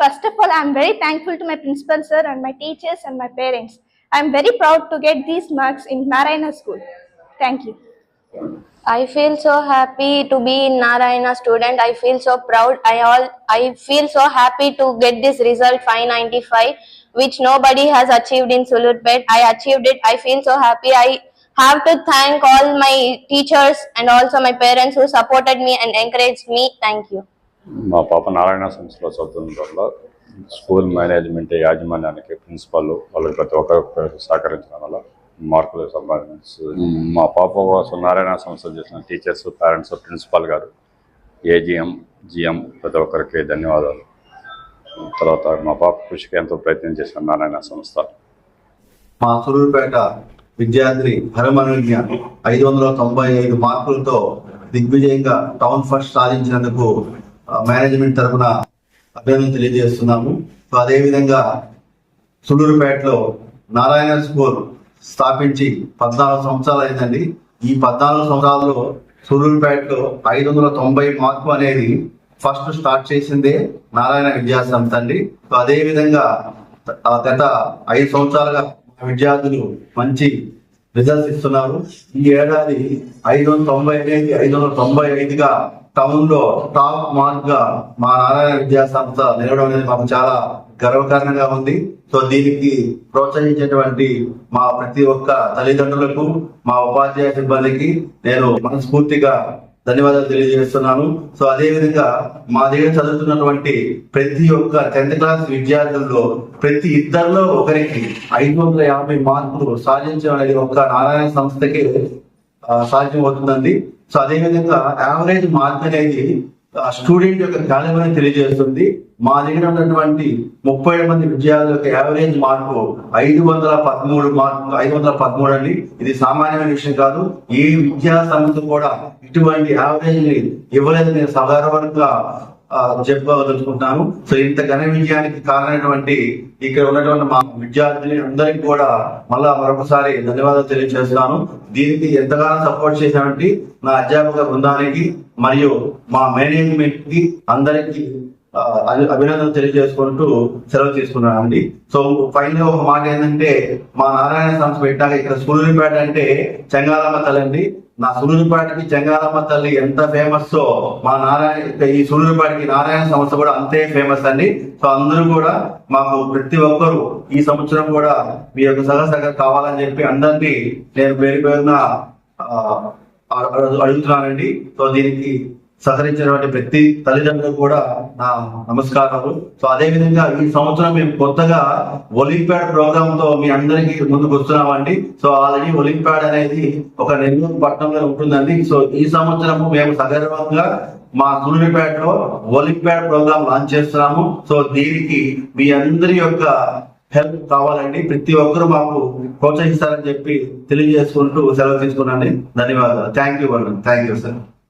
First of all, I am very thankful to my principal sir and my teachers and my parents. I am very proud to get these marks in Narayana School. Thank you. I feel so happy to be in Narayana student. I feel so proud. I all I feel so happy to get this result 595, which nobody has achieved in Sulurpet. I achieved it. I feel so happy. I have to thank all my teachers and also my parents who supported me and encouraged me. Thank you. మా పాప నారాయణ సంస్థలో చదువుతున్న వల్ల school management యాజమాన్యానికి principal వాళ్ళకి ప్రతి ఒక్కరు సహకరించడం వల్ల మార్కులు సంపాదించు మా పాప కోసం నారాయణ సంస్థ చేసిన టీచర్స్ పేరెంట్స్ ప్రిన్సిపాల్ గారు ఏజిఎం జిఎం ప్రతి ఒక్కరికి ధన్యవాదాలు. తర్వాత మా పాప కృషికి ఎంతో ప్రయత్నం చేసిన నారాయణ సంస్థ. మా సూలూరుపేట విద్యార్థి హరమనుజ్ఞ ఐదు వందల తొంభై ఐదు మార్కులతో దిగ్విజయంగా టౌన్ ఫస్ట్ సాధించినందుకు మేనేజ్మెంట్ తరఫున అభినందన తెలియజేస్తున్నాము. సో అదేవిధంగా సులూరుపేటలో నారాయణ స్కూల్ స్థాపించి పద్నాలుగు సంవత్సరాలు అయిందండి. ఈ పద్నాలుగు సంవత్సరాల్లో సూలూరుపేటలో ఐదు వందల తొంభై మార్కు అనేది ఫస్ట్ స్టార్ట్ చేసిందే నారాయణ విద్యా సంస్థ అండి. సో అదే విధంగా గత ఐదు సంవత్సరాలుగా విద్యార్థులు మంచి రిజల్ట్స్ ఇస్తున్నారు. ఈ ఏడాది ఐదు వందల తొంభై అనేది ఐదు వందల తొంభై ఐదుగా టౌన్లో టాప్ మార్క్గా మా నారాయణ విద్యా సంస్థ నిలవడం అనేది మాకు చాలా గర్వకారణంగా ఉంది. సో దీనికి ప్రోత్సహించేటువంటి మా ప్రతి ఒక్క తల్లిదండ్రులకు మా ఉపాధ్యాయ సిబ్బందికి నేను మనస్ఫూర్తిగా ధన్యవాదాలు తెలియజేస్తున్నాను. సో అదే విధంగా మా దగ్గర చదువుతున్నటువంటి ప్రతి ఒక్క టెన్త్ క్లాస్ విద్యార్థుల్లో ప్రతి ఇద్దరిలో ఒకరికి ఐదు వందల యాభై మార్కులు సాధించడం అనేది ఒక్క నారాయణ సంస్థకి సాధ్యం అవుతుందండి. సో అదే విధంగా యావరేజ్ మార్క్ అనేది స్టూడెంట్ యొక్క క్యాలిబర్ తెలియజేస్తుంది. మా దగ్గర ఉన్నటువంటి ముప్పై ఏడు మంది విద్యార్థుల యొక్క యావరేజ్ మార్కు ఐదు వందల పదమూడు మార్కు ఐదు వందల పదమూడు అండి. ఇది సామాన్యమైన విషయం కాదు. ఏ విద్యా సంస్థ కూడా ఇటువంటి యావరేజ్ని ఇవ్వలేదు. నేను సాధారణంగా ఆ, సో ఇంత ఘన విజయానికి కారణమైనటువంటి ఇక్కడ ఉన్నటువంటి మా విద్యార్థులు అందరికీ కూడా మళ్ళా మరొకసారి ధన్యవాదాలు తెలియజేస్తున్నాను. దీనికి ఎంతగానో సపోర్ట్ చేసినటువంటి నా అధ్యాపక బృందానికి మరియు మా మేనేజ్మెంట్కి అందరికీ అభినందనలు తెలియజేసుకుంటూ సెలవు తీసుకున్నానండి సో ఫైనల్ ఒక మాట ఏంటంటే మా నారాయణ సంస్థ పెట్టాక ఇక్కడ సూర్యుడిపేట అంటే చెంగాలమ్మ తల్లి అండి. నా సూర్యునిపేటకి చెంగాలమ్మ తల్లి ఎంత ఫేమస్ మా నారాయణ ఈ సూర్యునిపేటకి నారాయణ సంస్థ కూడా అంతే ఫేమస్ అండి. సో అందరూ కూడా మాకు ప్రతి ఒక్కరు ఈ సంవత్సరం కూడా మీ యొక్క సహసహకారం కావాలని చెప్పి అందరినీ నేను పేరు పేరున అడుగుతున్నానండి. సో దీనికి సహకరించినటువంటి ప్రతి తల్లిదండ్రులు కూడా నా నమస్కారాలు. సో అదే విధంగా ఈ సంవత్సరం మేము కొత్తగా ఒలింపియాడ్ ప్రోగ్రామ్తో మీ అందరికీ ముందుకు వస్తున్నామండి. సో ఆల్రెడీ ఒలింపియాడ్ అనేది ఒక నెల్లూరు పట్టణంలో ఉంటుందండి. సో ఈ సంవత్సరము మేము సగర్వంగా మా సూర్యుపేటలో ఒలింపియాడ్ ప్రోగ్రామ్ లాంచ్ చేస్తున్నాము. సో దీనికి మీ అందరి యొక్క హెల్ప్ కావాలండి. ప్రతి ఒక్కరు మాకు ప్రోత్సహిస్తారని చెప్పి తెలియజేసుకుంటూ సెలవు తీసుకున్నాను ధన్యవాదాలు. Thank you thank you sir.